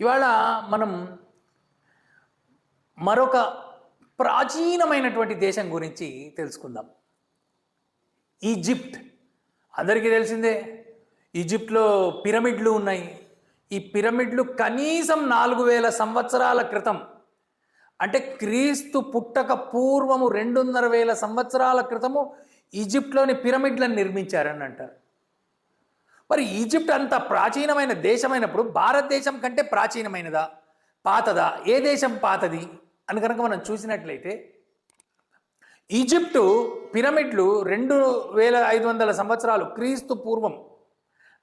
ఇవాళ మనం మరొక ప్రాచీనమైనటువంటి దేశం గురించి తెలుసుకుందాం. ఈజిప్ట్. అందరికీ తెలిసిందే ఈజిప్ట్లో పిరమిడ్లు ఉన్నాయి. ఈ పిరమిడ్లు కనీసం నాలుగు వేల సంవత్సరాల క్రితం అంటే క్రీస్తు పుట్టక పూర్వము రెండున్నర వేల సంవత్సరాల క్రితము ఈజిప్ట్లోని పిరమిడ్లను నిర్మించారని అంటారు. మరి ఈజిప్ట్ అంత ప్రాచీనమైన దేశమైనప్పుడు భారతదేశం కంటే ప్రాచీనమైనదా? పాతదా? ఏ దేశం పాతది? అని కనుక మనం చూసినట్లయితే ఈజిప్టు పిరమిడ్లు రెండు వేల ఐదు వందల సంవత్సరాలు క్రీస్తు పూర్వం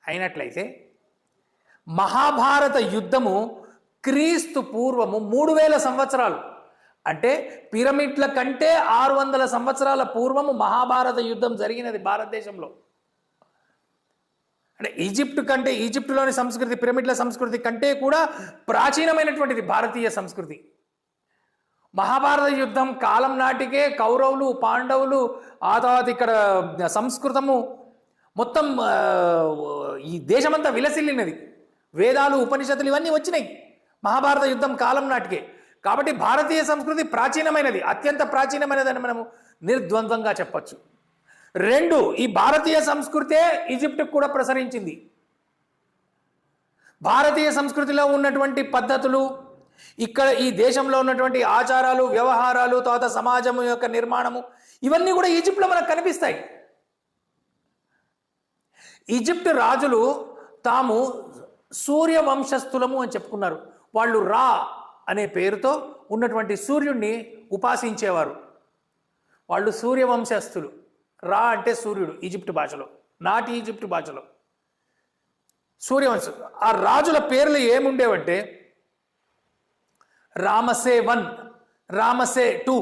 అయినట్లయితే మహాభారత యుద్ధము క్రీస్తు పూర్వము మూడు వేల సంవత్సరాలు. అంటే పిరమిడ్ల కంటే ఆరు వందల సంవత్సరాల పూర్వము మహాభారత యుద్ధం జరిగినది భారతదేశంలో. అంటే ఈజిప్ట్ కంటే ఈజిప్టులోని సంస్కృతి పిరమిడ్ల సంస్కృతి కంటే కూడా ప్రాచీనమైనటువంటిది భారతీయ సంస్కృతి. మహాభారత యుద్ధం కాలం నాటికే కౌరవులు పాండవులు ఆ తర్వాత ఇక్కడ సంస్కృతము మొత్తం ఈ దేశమంతా విలసిల్లినది. వేదాలు ఉపనిషత్తులు ఇవన్నీ వచ్చినాయి మహాభారత యుద్ధం కాలం నాటికే. కాబట్టి భారతీయ సంస్కృతి ప్రాచీనమైనది అత్యంత ప్రాచీనమైనదని మనము నిర్ద్వంద్వంగా చెప్పచ్చు. రెండు ఈ భారతీయ సంస్కృతే ఈజిప్ట్కి కూడా ప్రసరించింది. భారతీయ సంస్కృతిలో ఉన్నటువంటి పద్ధతులు ఇక్కడ ఈ దేశంలో ఉన్నటువంటి ఆచారాలు వ్యవహారాలు తర్వాత సమాజం యొక్క నిర్మాణము ఇవన్నీ కూడా ఈజిప్ట్లో మనకు కనిపిస్తాయి. ఈజిప్ట్ రాజులు తాము సూర్య వంశస్థులము అని చెప్పుకున్నారు. వాళ్ళు రా అనే పేరుతో ఉన్నటువంటి సూర్యుడిని ఉపాసించేవారు. వాళ్ళు సూర్యవంశస్థులు. రా అంటే సూర్యుడు ఈజిప్ట్ భాషలో నాటి ఈజిప్ట్ భాషలో. సూర్యవంశం ఆ రాజుల పేర్లు ఏముండేవంటే రామసే వన్ రామసే టూ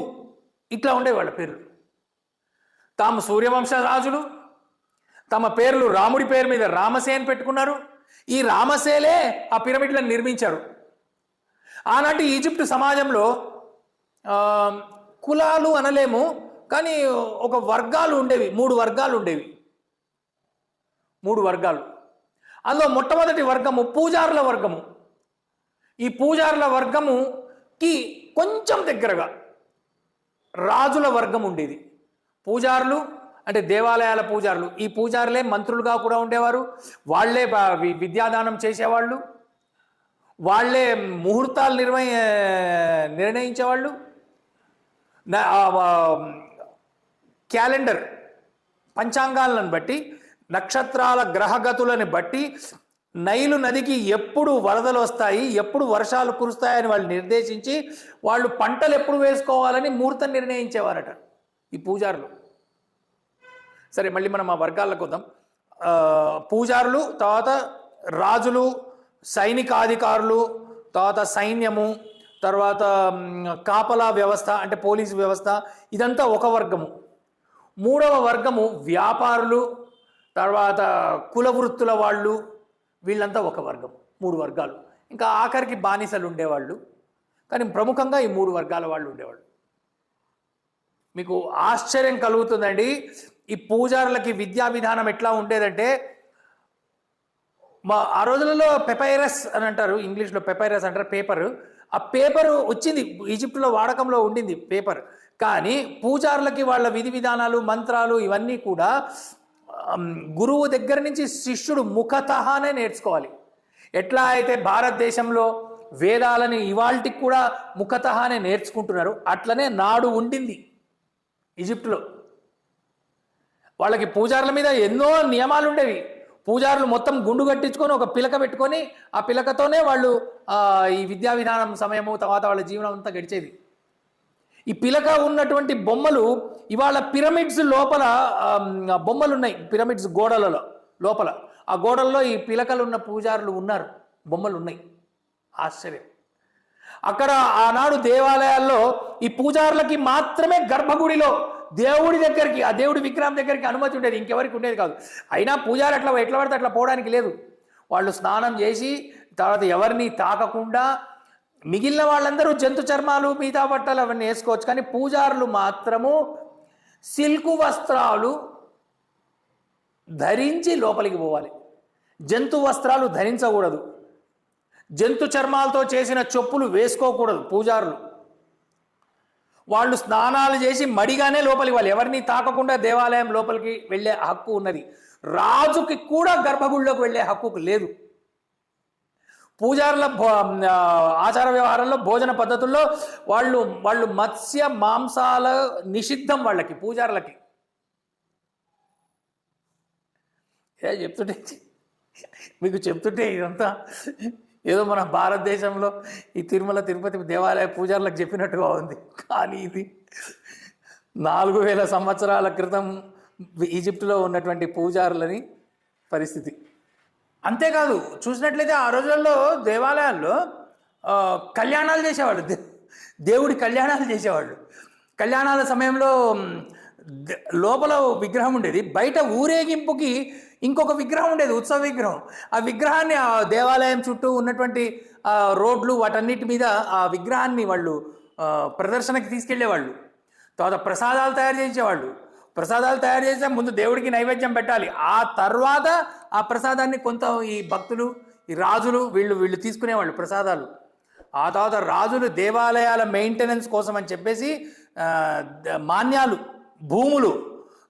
ఇట్లా ఉండే వాళ్ళ పేర్లు. తాము సూర్యవంశ రాజులు తమ పేర్లు రాముడి పేరు మీద రామసే అని పెట్టుకున్నారు. ఈ రామసేలే ఆ పిరమిడ్లను నిర్మించారు. ఆనాటి ఈజిప్ట్ సమాజంలో కులాలు అనలేము కానీ ఒక వర్గాలు ఉండేవి మూడు వర్గాలు ఉండేవి. మూడు వర్గాలు. అందులో మొట్టమొదటి వర్గము పూజారుల వర్గము. ఈ పూజారుల వర్గముకి కొంచెం దగ్గరగా రాజుల వర్గం ఉండేది. పూజారులు అంటే దేవాలయాల పూజారులు. ఈ పూజారులే మంత్రులుగా కూడా ఉండేవారు. వాళ్ళే విద్యాదానం చేసేవాళ్ళు. వాళ్ళే ముహూర్తాలు నిర్వహి నిర్ణయించేవాళ్ళు. క్యాలెండర్. పంచాంగాలను బట్టి నక్షత్రాల గ్రహగతులను బట్టి నైలు నదికి ఎప్పుడు వరదలు వస్తాయి ఎప్పుడు వర్షాలు కురుస్తాయని వాళ్ళు నిర్దేశించి వాళ్ళు పంటలు ఎప్పుడు వేసుకోవాలని ముహూర్తం నిర్ణయించేవారట ఈ పూజారులు. సరే మళ్ళీ మనం ఆ వర్గాలకు వద్దాం. పూజారులు తర్వాత రాజులు సైనికాధికారులు తర్వాత సైన్యము తర్వాత కాపలా వ్యవస్థ అంటే పోలీసు వ్యవస్థ ఇదంతా ఒక వర్గము. మూడవ వర్గము వ్యాపారులు తర్వాత కుల వృత్తుల వాళ్ళు వీళ్ళంతా ఒక వర్గం మూడు వర్గాలు. ఇంకా ఆఖరికి బానిసలు ఉండేవాళ్ళు. కానీ ప్రముఖంగా ఈ మూడు వర్గాల వాళ్ళు ఉండేవాళ్ళు. మీకు ఆశ్చర్యం కలుగుతుందండి. ఈ పూజారులకి విద్యా విధానం ఎట్లా ఉండేదంటే మా ఆ రోజులలో పెపైరస్ అని అంటారు ఇంగ్లీష్లో పెపైరస్ అంటారు పేపర్. ఆ పేపర్ వచ్చింది ఈజిప్ట్లో వాడకంలో ఉండింది పేపర్. కానీ పూజారులకి వాళ్ళ విధి విధానాలు మంత్రాలు ఇవన్నీ కూడా గురువు దగ్గర నుంచి శిష్యుడు ముఖతహానే నేర్చుకోవాలి. ఎట్లా అయితే భారతదేశంలో వేదాలని ఇవాల్టికి కూడా ముఖతహానే నేర్చుకుంటున్నారు అట్లనే నాడు ఉండింది ఈజిప్ట్లో. వాళ్ళకి పూజారుల మీద ఎన్నో నియమాలు ఉండేవి పూజారులు మొత్తం గుండు కట్టించుకొని ఒక పిలక పెట్టుకొని ఆ పిలకతోనే వాళ్ళు ఈ విద్యా విధానం సమయము తర్వాత వాళ్ళ జీవనం అంతా గడిచేది. ఈ పిలక ఉన్నటువంటి బొమ్మలు ఇవాళ పిరమిడ్స్ లోపల బొమ్మలు ఉన్నాయి పిరమిడ్స్ గోడలలో లోపల. ఆ గోడల్లో ఈ పిలకలు ఉన్న పూజారులు ఉన్నారు బొమ్మలు ఉన్నాయి ఆశ్చర్యం. అక్కడ ఆనాడు దేవాలయాల్లో ఈ పూజారులకి మాత్రమే గర్భగుడిలో దేవుడి దగ్గరికి ఆ దేవుడి విగ్రహం దగ్గరికి అనుమతి ఉండేది ఇంకెవరికి ఉండేది కాదు. అయినా పూజారు అట్లా ఎట్లా పడితే అట్లా పోవడానికి లేదు. వాళ్ళు స్నానం చేసి తర్వాత ఎవరిని తాకకుండా మిగిలిన వాళ్ళందరూ జంతు చర్మాలు మిగతా బట్టలు అవన్నీ వేసుకోవచ్చు. కానీ పూజారులు మాత్రము సిల్కు వస్త్రాలు ధరించి లోపలికి పోవాలి. జంతు వస్త్రాలు ధరించకూడదు. జంతు చర్మాలతో చేసిన చెప్పులు వేసుకోకూడదు పూజారులు. వాళ్ళు స్నానాలు చేసి మడిగానే లోపలికి వాళ్ళు ఎవరిని తాకకుండా దేవాలయం లోపలికి వెళ్ళే హక్కు ఉన్నది. రాజుకి కూడా గర్భగుడిలోకి వెళ్ళే హక్కు లేదు. పూజారుల భో- ఆచార వ్యవహారంలో భోజన పద్ధతుల్లో వాళ్ళు వాళ్ళు మత్స్య మాంసాల నిషిద్ధం వాళ్ళకి పూజారులకి. ఏ చెప్తుంటే మీకు చెప్తుంటే ఇదంతా ఏదో మన భారతదేశంలో ఈ తిరుమల తిరుపతి దేవాలయ పూజారులకు చెప్పినట్టుగా ఉంది. కానీ ఇది నాలుగు వేల సంవత్సరాల క్రితం ఈజిప్టులో ఉన్నటువంటి పూజారులని పరిస్థితి. అంతేకాదు చూసినట్లయితే ఆ రోజుల్లో దేవాలయాల్లో కళ్యాణాలు చేసేవాళ్ళు. దేవుడి కళ్యాణాలు చేసేవాళ్ళు. కళ్యాణాల సమయంలో లోపల విగ్రహం ఉండేది. బయట ఊరేగింపుకి ఇంకొక విగ్రహం ఉండేది ఉత్సవ విగ్రహం. ఆ విగ్రహాన్ని ఆ దేవాలయం చుట్టూ ఉన్నటువంటి రోడ్లు వాటన్నిటి మీద ఆ విగ్రహాన్ని వాళ్ళు ప్రదర్శనకి తీసుకెళ్ళేవాళ్ళు తర్వాత ప్రసాదాలు తయారు చేసేవాళ్ళు. ప్రసాదాలు తయారు చేసే ముందు దేవుడికి నైవేద్యం పెట్టాలి. ఆ తర్వాత ఆ ప్రసాదాన్ని కొంత ఈ భక్తులు ఈ రాజులు వీళ్ళు వీళ్ళు తీసుకునేవాళ్ళు ప్రసాదాలు. ఆ తర్వాత రాజులు దేవాలయాల మెయింటెనెన్స్ కోసం అని చెప్పేసి మాన్యాలు భూములు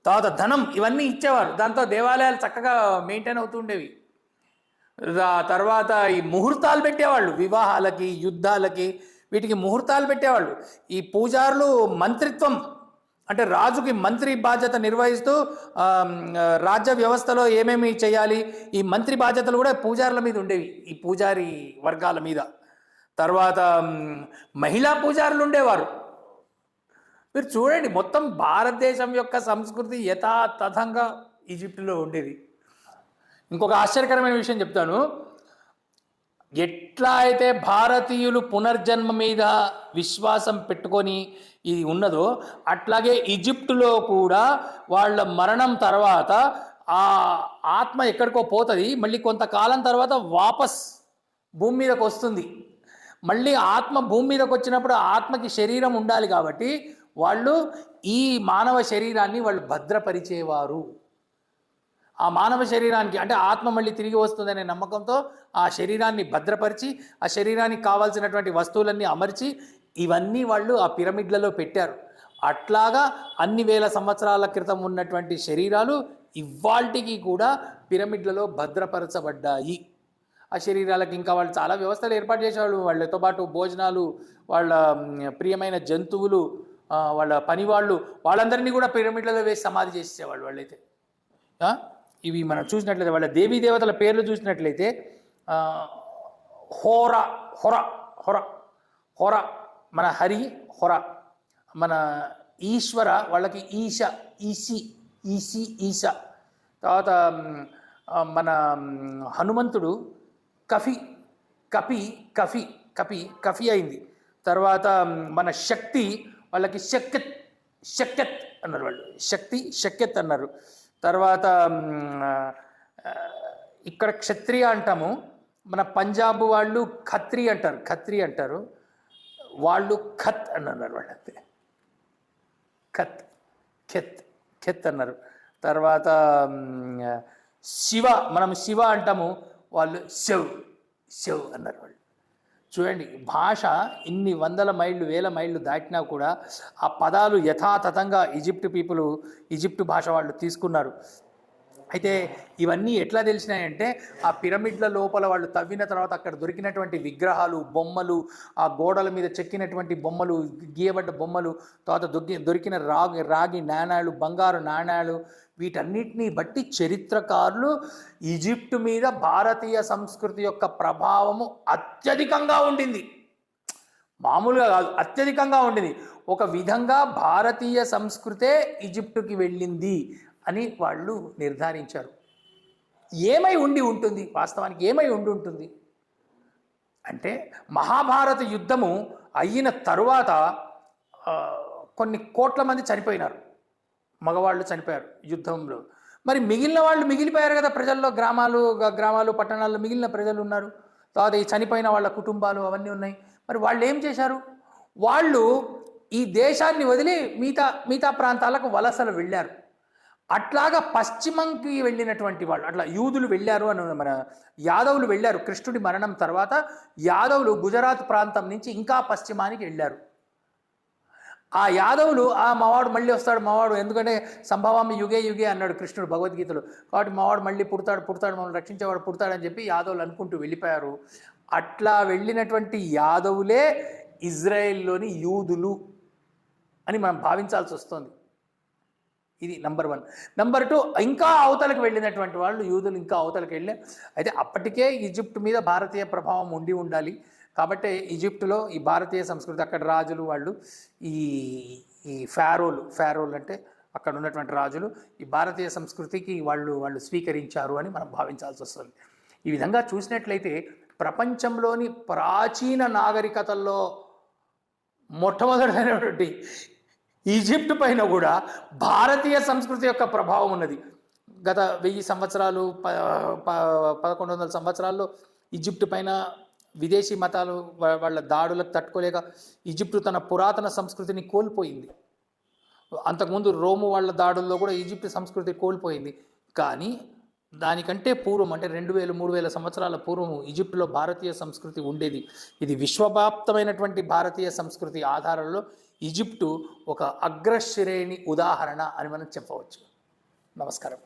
తర్వాత ధనం ఇవన్నీ ఇచ్చేవారు. దాంతో దేవాలయాలు చక్కగా మెయింటైన్ అవుతుండేవి ఉండేవి. తర్వాత ఈ ముహూర్తాలు పెట్టేవాళ్ళు వివాహాలకి యుద్ధాలకి వీటికి ముహూర్తాలు పెట్టేవాళ్ళు. ఈ పూజారులు మంత్రిత్వం అంటే రాజుకి మంత్రి బాధ్యత నిర్వహిస్తూ రాజ్య వ్యవస్థలో ఏమేమి చేయాలి? ఈ మంత్రి బాధ్యతలు కూడా పూజారుల మీద ఉండేవి ఈ పూజారి వర్గాల మీద. తర్వాత మహిళా పూజారులు ఉండేవారు. మీరు చూడండి మొత్తం భారతదేశం యొక్క సంస్కృతి యథాతథంగా ఈజిప్టులో ఉండేది. ఇంకొక ఆశ్చర్యకరమైన విషయం చెప్తాను. ఎట్లా అయితే భారతీయులు పునర్జన్మ మీద విశ్వాసం పెట్టుకొని ఇది ఉన్నదో అట్లాగే ఈజిప్టులో కూడా వాళ్ళ మరణం తర్వాత ఆ ఆత్మ ఎక్కడికో పోతుంది మళ్ళీ కొంతకాలం తర్వాత వాపస్ భూమి మీదకి వస్తుంది. మళ్ళీ ఆత్మ భూమి మీదకి వచ్చినప్పుడు ఆత్మకి శరీరం ఉండాలి కాబట్టి వాళ్ళు ఈ మానవ శరీరాన్ని వాళ్ళు భద్రపరిచేవారు. ఆ మానవ శరీరానికి అంటే ఆత్మ మళ్ళీ తిరిగి వస్తుందనే నమ్మకంతో ఆ శరీరాన్ని భద్రపరిచి ఆ శరీరానికి కావాల్సినటువంటి వస్తువులన్నీ అమర్చి ఇవన్నీ వాళ్ళు ఆ పిరమిడ్లలో పెట్టారు. అట్లాగా అన్ని వేల సంవత్సరాల క్రితం ఉన్నటువంటి శరీరాలు ఇవాల్టికి కూడా పిరమిడ్లలో భద్రపరచబడ్డాయి. ఆ శరీరాలకు ఇంకా వాళ్ళు చాలా వ్యవస్థలు ఏర్పాటు చేసేవాళ్ళు. వాళ్ళతో పాటు భోజనాలు వాళ్ళ ప్రియమైన జంతువులు వాళ్ళ పని వాళ్ళు వాళ్ళందరినీ కూడా పిరమిడ్లలో వేసి సమాధి చేసేవాళ్ళు వాళ్ళైతే. ఇవి మనం చూసినట్లయితే వాళ్ళ దేవీ దేవతల పేర్లు చూసినట్లయితే హోర హొర హొర హొర మన హరి హొర మన ఈశ్వర వాళ్ళకి ఈశ ఈసి ఈసి ఈశ. తర్వాత మన హనుమంతుడు కఫి కపి కఫి కపి కఫి అయింది. తర్వాత మన శక్తి వాళ్ళకి శక్యత్ శక్యత్ అన్నారు వాళ్ళు. శక్తి శక్యత్ అన్నారు. తర్వాత ఇక్కడ క్షత్రియ అంటాము. మన పంజాబ్ వాళ్ళు ఖత్రి అంటారు. ఖత్రి అంటారు. వాళ్ళు ఖత్ అని అన్నారు వాళ్ళు అంతే ఖత్ ఖెత్ ఖెత్ అన్నారు. తర్వాత శివ మనం శివ అంటాము. వాళ్ళు శివ్ శివ్ అన్నారు వాళ్ళు. చూడండి భాష ఇన్ని వందల మైళ్ళు వేల మైళ్ళు దాటినా కూడా ఆ పదాలు యథాతథంగా ఈజిప్ట్ పీపుల్ ఈజిప్ట్ భాష వాళ్ళు తీసుకున్నారు. అయితే ఇవన్నీ ఎట్లా తెలిసినాయంటే ఆ పిరమిడ్ల లోపల వాళ్ళు తవ్విన తర్వాత అక్కడ దొరికినటువంటి విగ్రహాలు బొమ్మలు ఆ గోడల మీద చెక్కినటువంటి బొమ్మలు గీయబడ్డ బొమ్మలు తర్వాత దొరికి దొరికిన రాగి రాగి నాణాలు బంగారు నాణాలు వీటన్నిటిని బట్టి చరిత్రకారులు ఈజిప్ట్ మీద భారతీయ సంస్కృతి యొక్క ప్రభావము అత్యధికంగా ఉండింది. మామూలుగా కాదు అత్యధికంగా ఉండింది. ఒక విధంగా భారతీయ సంస్కృతే ఈజిప్టుకి వెళ్ళింది అని వాళ్ళు నిర్ధారించారు. ఏమై ఉండి ఉంటుంది? వాస్తవానికి ఏమై ఉండి ఉంటుంది? అంటే మహాభారత యుద్ధము అయిన తరువాత కొన్ని కోట్ల మంది చనిపోయినారు. మగవాళ్ళు చనిపోయారు యుద్ధంలో. మరి మిగిలిన వాళ్ళు మిగిలిపోయారు కదా ప్రజల్లో గ్రామాలు గ్రామాలు పట్టణాల్లో మిగిలిన ప్రజలు ఉన్నారు. తర్వాత ఈ చనిపోయిన వాళ్ళ కుటుంబాలు అవన్నీ ఉన్నాయి. మరి వాళ్ళు ఏం చేశారు? వాళ్ళు ఈ దేశాన్ని వదిలి మిగతా మిగతా ప్రాంతాలకు వలసలు వెళ్ళారు. అట్లాగా పశ్చిమంకి వెళ్ళినటువంటి వాళ్ళు అట్లా యూదులు వెళ్ళారు అని మన యాదవులు వెళ్ళారు. కృష్ణుడి మరణం తర్వాత యాదవులు గుజరాత్ ప్రాంతం నుంచి ఇంకా పశ్చిమానికి వెళ్ళారు. ఆ యాదవులు ఆ మావాడు మళ్ళీ వస్తాడు మావాడు ఎందుకంటే సంభవామి యుగే యుగే అన్నాడు కృష్ణుడు భగవద్గీతలో. కాబట్టి మావాడు మళ్ళీ పుడతాడు పుడతాడు మమ్మల్ని రక్షించేవాడు పుడతాడని చెప్పి యాదవులు అనుకుంటూ వెళ్ళిపోయారు. అట్లా వెళ్ళినటువంటి యాదవులే ఇజ్రాయెల్లోని యూదులు అని మనం భావించాల్సి వస్తుంది. ఇది నంబర్ వన్. నంబర్ టూ ఇంకా అవతలకు వెళ్ళినటువంటి వాళ్ళు యూదులు ఇంకా అవతలకు వెళ్ళే అయితే అప్పటికే ఈజిప్ట్ మీద భారతీయ ప్రభావం ఉండి ఉండాలి. కాబట్టి ఈజిప్టులో ఈ భారతీయ సంస్కృతి అక్కడ రాజులు వాళ్ళు ఈ ఈ ఫారోలు ఫారోలు అంటే అక్కడ ఉన్నటువంటి రాజులు ఈ భారతీయ సంస్కృతికి వాళ్ళు వాళ్ళు స్వీకరించారు అని మనం భావించాల్సి వస్తుంది. ఈ విధంగా చూసినట్లయితే ప్రపంచంలోని ప్రాచీన నాగరికతల్లో మొట్టమొదటైనటువంటి ఈజిప్ట్ పైన కూడా భారతీయ సంస్కృతి యొక్క ప్రభావం ఉన్నది. గత వెయ్యి సంవత్సరాలు ప ప- పదకొండు వందల సంవత్సరాల్లో ఈజిప్ట్ పైన విదేశీ మతాలు వాళ్ళ దాడులకు తట్టుకోలేక ఈజిప్టు తన పురాతన సంస్కృతిని కోల్పోయింది. అంతకుముందు రోము వాళ్ళ దాడుల్లో కూడా ఈజిప్ట్ సంస్కృతి కోల్పోయింది. కానీ దానికంటే పూర్వం అంటే రెండు వేలు మూడు వేల సంవత్సరాల పూర్వం ఈజిప్టులో భారతీయ సంస్కృతి ఉండేది. ఇది విశ్వవ్యాప్తమైనటువంటి భారతీయ సంస్కృతి ఆధారంలో ఈజిప్టు ఒక అగ్రశ్రేణి ఉదాహరణ అని మనం చెప్పవచ్చు. నమస్కారం.